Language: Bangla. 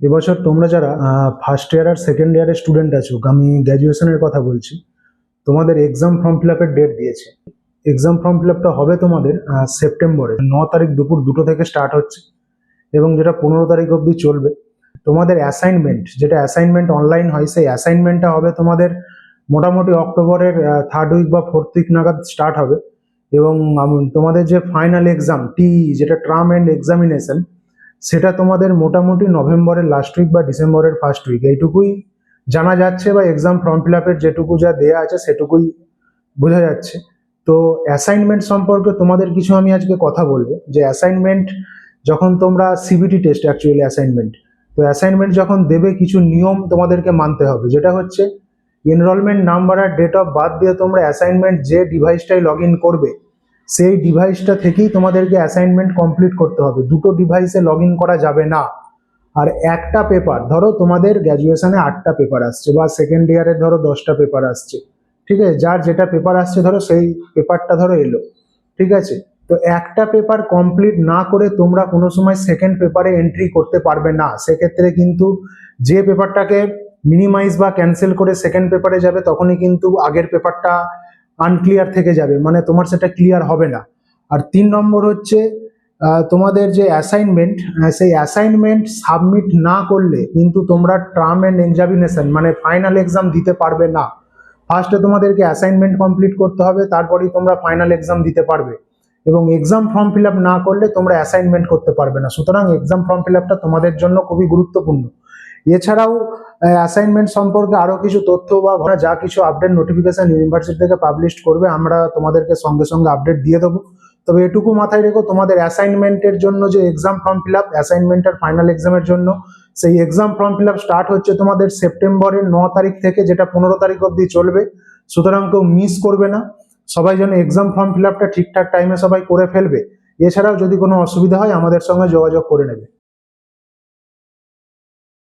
এবছর তোমরা যারা ফার্স্ট ইয়ার আর সেকেন্ড ইয়ারের স্টুডেন্ট আছো, আমি গ্র্যাজুয়েশনের কথা বলছি, তোমাদের এক্সাম ফর্ম ফিল আপের ডেট দিয়েছে। এক্সাম ফর্ম ফিল আপটা হবে তোমাদের সেপ্টেম্বরে ন তারিখ দুপুর দুটো থেকে স্টার্ট হচ্ছে, এবং যেটা পনেরো তারিখ অবধি চলবে। তোমাদের অ্যাসাইনমেন্ট যেটা অ্যাসাইনমেন্ট অনলাইন হয়, সেই অ্যাসাইনমেন্টটা হবে তোমাদের মোটামুটি অক্টোবরের থার্ড উইক বা ফোর্থ উইক নাগাদ স্টার্ট হবে, এবং তোমাদের যে ফাইনাল এক্সাম টি যেটা ট্রাম অ্যান্ড এক্সামিনেশন সেটা তোমাদের মোটামুটি নভেম্বরের লাস্ট উইক বা ডিসেম্বরের ফার্স্ট উইক এইটুকুই জানা যাচ্ছে বা এক্সাম ফর্ম ফিল আপের যেটুকু যা দেয়া আছে সেটুকুই বোঝা যাচ্ছে। তো অ্যাসাইনমেন্ট সম্পর্কে তোমাদের কিছু আমি আজকে কথা বলব, যে অ্যাসাইনমেন্ট যখন তোমরা সিবিটি টেস্ট অ্যাকচুয়ালি অ্যাসাইনমেন্ট তো অ্যাসাইনমেন্ট যখন দেবে কিছু নিয়ম তোমাদেরকে মানতে হবে, যেটা হচ্ছে এনরোলমেন্ট নাম্বার আর ডেট অফ বার্থ দিয়ে তোমরা অ্যাসাইনমেন্ট যে ডিভাইসটাই লগ ইন করবে সেই ডিভাইসটা থেকেই তোমাদেরকে অ্যাসাইনমেন্ট কমপ্লিট করতে হবে। দুটো ডিভাইসে লগ করা যাবে না। আর একটা পেপার ধরো তোমাদের গ্র্যাজুয়েশনে আটটা পেপার আসছে বা সেকেন্ড ইয়ারে ধরো দশটা পেপার আসছে। ঠিক আছে? যার যেটা পেপার আসছে ধরো সেই পেপারটা ধরো এলো। ঠিক আছে? তো একটা পেপার কমপ্লিট না করে তোমরা কোনো সময় সেকেন্ড পেপারে এন্ট্রি করতে পারবে না। সেক্ষেত্রে কিন্তু যে পেপারটাকে মিনিমাইজ বা ক্যান্সেল করে সেকেন্ড পেপারে যাবে, তখনই কিন্তু আগের পেপারটা আনক্লিয়ার থেকে যাবে মানে তোমার সেটা ক্লিয়ার হবে না। আর তিন নম্বর হচ্ছে তোমাদের যে অ্যাসাইনমেন্ট সেই অ্যাসাইনমেন্ট সাবমিট না করলে কিন্তু তোমরা টার্ম অ্যান্ড এক্সামিনেশন মানে ফাইনাল এক্সাম দিতে পারবে না। ফার্স্টে তোমাদেরকে অ্যাসাইনমেন্ট কমপ্লিট করতে হবে, তারপরেই তোমরা ফাইনাল এক্সাম দিতে পারবে। এবং এক্সাম ফর্ম ফিল না করলে তোমরা অ্যাসাইনমেন্ট করতে পারবে না। সুতরাং এক্সাম ফর্ম ফিল তোমাদের জন্য খুবই গুরুত্বপূর্ণ। এছাড়াও অ্যাসাইনমেন্ট সম্পর্কে আরও কিছু তথ্য বা যা কিছু আপডেট নোটিফিকেশন ইউনিভার্সিটি থেকে পাবলিশ করবে, আমরা তোমাদেরকে সঙ্গে সঙ্গে আপডেট দিয়ে দেবো। তবে এটুকু মাথায় রেখো, তোমাদের অ্যাসাইনমেন্টের জন্য যে এক্সাম ফর্ম ফিল আপ অ্যাসাইনমেন্টের ফাইনাল এক্সামের জন্য, সেই exam form fill up start হচ্ছে তোমাদের সেপ্টেম্বরের ন তারিখ থেকে, যেটা পনেরো তারিখ অবধি চলবে। সুতরাং কেউ মিস করবে না। সবাই যেন এক্সাম ফর্ম ফিল আপটা ঠিকঠাক টাইমে সবাই করে ফেলবে। এছাড়াও যদি কোনো অসুবিধা হয়, আমাদের সঙ্গে যোগাযোগ করে নেবে।